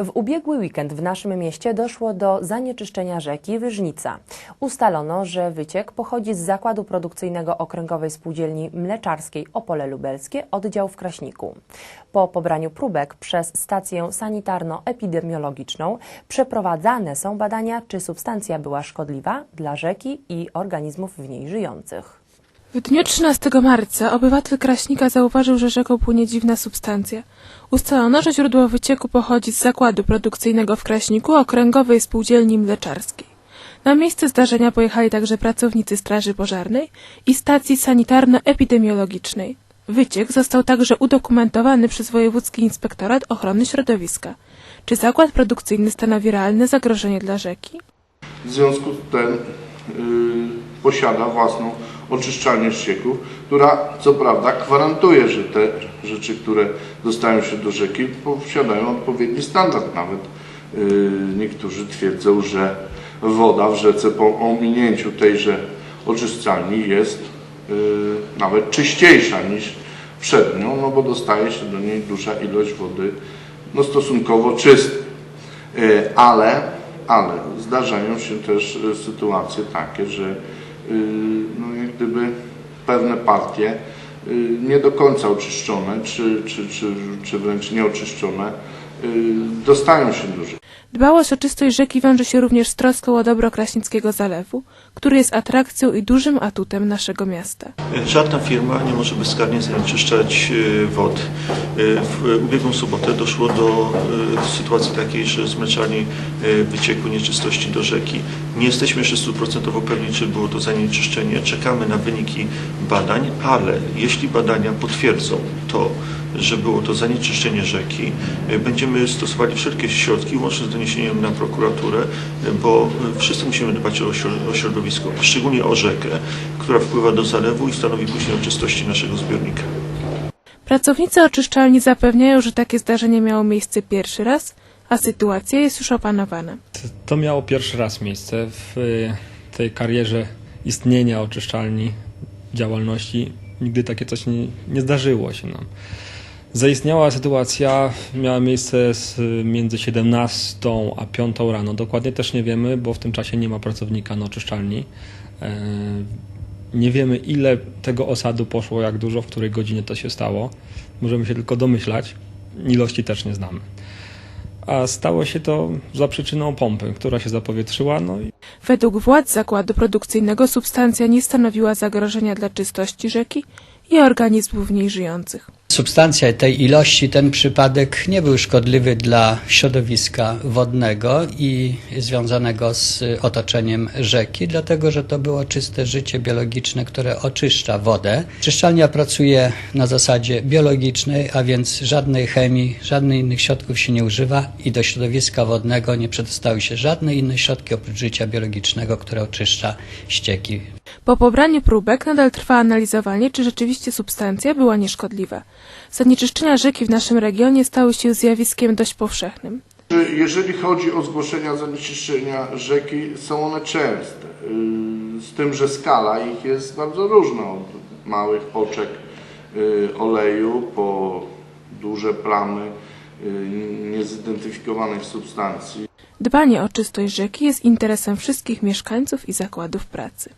W ubiegły weekend w naszym mieście doszło do zanieczyszczenia rzeki Wyżnica. Ustalono, że wyciek pochodzi z zakładu produkcyjnego Okręgowej Spółdzielni Mleczarskiej Opole Lubelskie, oddział w Kraśniku. Po pobraniu próbek przez stację sanitarno-epidemiologiczną przeprowadzane są badania, czy substancja była szkodliwa dla rzeki i organizmów w niej żyjących. W dniu 13 marca obywatel Kraśnika zauważył, że rzeką płynie dziwna substancja. Ustalono, że źródło wycieku pochodzi z zakładu produkcyjnego w Kraśniku Okręgowej Spółdzielni Mleczarskiej. Na miejsce zdarzenia pojechali także pracownicy Straży Pożarnej i stacji sanitarno-epidemiologicznej. Wyciek został także udokumentowany przez Wojewódzki Inspektorat Ochrony Środowiska. Czy zakład produkcyjny stanowi realne zagrożenie dla rzeki? W związku z tym y, posiada własną oczyszczalnię ścieków, która co prawda gwarantuje, że te rzeczy, które dostają się do rzeki posiadają odpowiedni standard. Nawet y, niektórzy twierdzą, że woda w rzece po ominięciu tejże oczyszczalni jest y, nawet czyściejsza niż przed nią, no bo dostaje się do niej duża ilość wody no stosunkowo czystej. Y, ale, ale zdarzają się też sytuacje takie, że no jak gdyby pewne partie y, nie do końca oczyszczone, czy, czy, czy, czy wręcz nieoczyszczone, y, dostają się rzeki. Dbałość o czystość rzeki wiąże się również z troską o dobro Kraśnickiego Zalewu, który jest atrakcją i dużym atutem naszego miasta. Żadna firma nie może bezkarnie zanieczyszczać e, wod. E, W ubiegłą sobotę doszło do sytuacji takiej, że z mleczarni wyciekły nieczystości do rzeki. Nie jesteśmy jeszcze stuprocentowo pewni, czy było to zanieczyszczenie. Czekamy na wyniki badań, ale jeśli badania potwierdzą to, że było to zanieczyszczenie rzeki, e, będziemy stosowali wszelkie środki, łącznie z doniesieniem na prokuraturę, e, bo e, wszyscy musimy dbać o śro- o środowisko, a szczególnie o rzekę, która wpływa do zalewu i stanowi później o czystości naszego zbiornika. Pracownicy oczyszczalni zapewniają, że takie zdarzenie miało miejsce pierwszy raz, a sytuacja jest już opanowana. To miało pierwszy raz miejsce w tej karierze istnienia oczyszczalni, działalności. Nigdy takie coś nie, nie zdarzyło się nam. Zaistniała sytuacja miała miejsce z, między 17 a 5 rano. Dokładnie też nie wiemy, bo w tym czasie nie ma pracownika na oczyszczalni. E, Nie wiemy, ile tego osadu poszło, jak dużo, w której godzinie to się stało. Możemy się tylko domyślać. Ilości też nie znamy. A stało się to za przyczyną pompy, która się zapowietrzyła, no i Według władz zakładu produkcyjnego substancja nie stanowiła zagrożenia dla czystości rzeki i organizmów w niej żyjących. Substancja tej ilości, ten przypadek nie był szkodliwy dla środowiska wodnego i związanego z otoczeniem rzeki, dlatego że to było czyste życie biologiczne, które oczyszcza wodę. Czyszczalnia pracuje na zasadzie biologicznej, a więc żadnej chemii, żadnych innych środków się nie używa i do środowiska wodnego nie przedostały się żadne inne środki oprócz życia biologicznego, które oczyszcza ścieki. Po pobraniu próbek nadal trwa analizowanie, czy rzeczywiście substancja była nieszkodliwa. Zanieczyszczenia rzeki w naszym regionie stały się zjawiskiem dość powszechnym. Jeżeli chodzi o zgłoszenia zanieczyszczenia rzeki, są one częste. Yy, Z tym, że skala ich jest bardzo różna. Od małych oczek yy, oleju po duże plamy yy, niezidentyfikowanych substancji. Dbanie o czystość rzeki jest interesem wszystkich mieszkańców i zakładów pracy.